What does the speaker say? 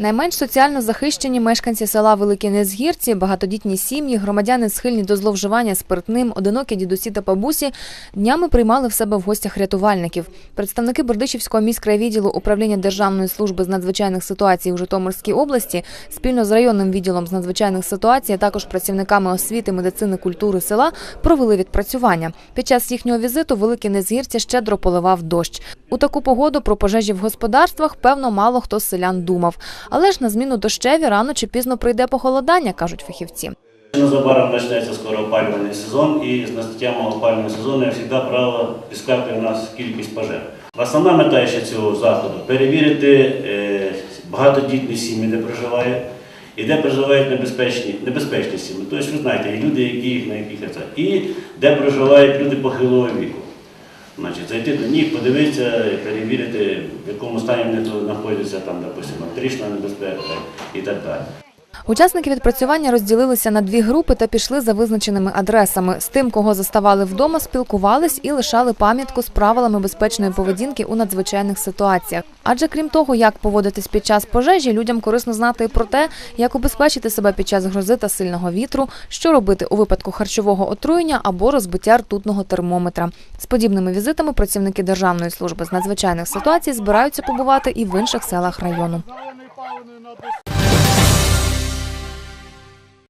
Найменш соціально захищені мешканці села Великі Незгірці, багатодітні сім'ї, громадяни схильні до зловживання спиртним, одинокі дідусі та бабусі днями приймали в себе в гостях рятувальників. Представники Бердичівського міськрайвідділу управління Державної служби з надзвичайних ситуацій у Житомирській області спільно з районним відділом з надзвичайних ситуацій, а також працівниками освіти, медицини, культури села провели відпрацювання. Під час їхнього візиту Великі Незгірці щедро поливав дощ. У таку погоду про пожежі в господарствах певно мало хто з селян думав. Але ж на зміну дощеві рано чи пізно прийде похолодання, кажуть фахівці. Незабаром почнеться скоро опалювальний сезон, і з настаттям опалювального сезону, як завжди, правило підскакує у нас кількість пожеж. Основна мета ще цього заходу перевірити е, багатодітні сім'ї, де проживає, і де проживають небезпечні, небезпечні сім'ї. Тобто, ви знаєте, і люди, які на яких це, і де проживають люди похилого віку. Значить, зайти до них, подивитися, перевірити, в якому стані вони знаходяться, там, допустимо, трішна небезпека і так далі. Учасники відпрацювання розділилися на дві групи та пішли за визначеними адресами. З тим, кого заставали вдома, спілкувались і лишали пам'ятку з правилами безпечної поведінки у надзвичайних ситуаціях. Адже крім того, як поводитись під час пожежі, людям корисно знати і про те, як убезпечити себе під час грози та сильного вітру, що робити у випадку харчового отруєння або розбиття ртутного термометра. З подібними візитами працівники Державної служби з надзвичайних ситуацій збираються побувати і в інших селах району.